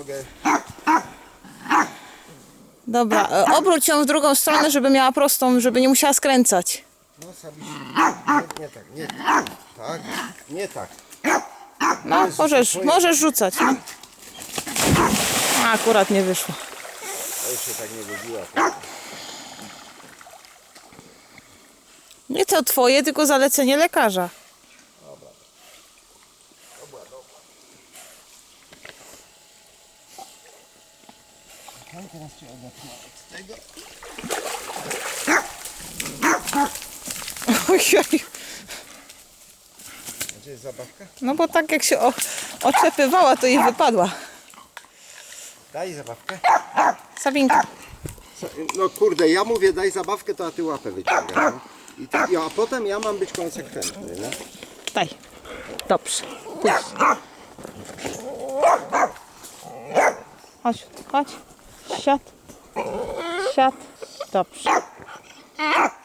mogę... Dobra, e, obróć ją w drugą stronę, żeby miała prostą, żeby nie musiała skręcać. No Sabi, nie, nie tak, nie tak. Tak, nie tak. No, Jezu, możesz, twoje- możesz rzucać. No. A, akurat nie wyszło. To już się tak nie lubiła. Tak. Nie to twoje, tylko zalecenie lekarza. No teraz cię odepnę od tego. Ojej. Gdzie jest zabawka? No bo tak jak się o, oczepywała, to jej wypadła. Daj zabawkę. Sabinka. No kurde, ja mówię daj zabawkę, to a ty łapę wyciągasz. no. I tak, a potem ja mam być konsekwentny, no. Daj. Dobrze. Puść. Chodź, chodź. Shut. Shut. Taps.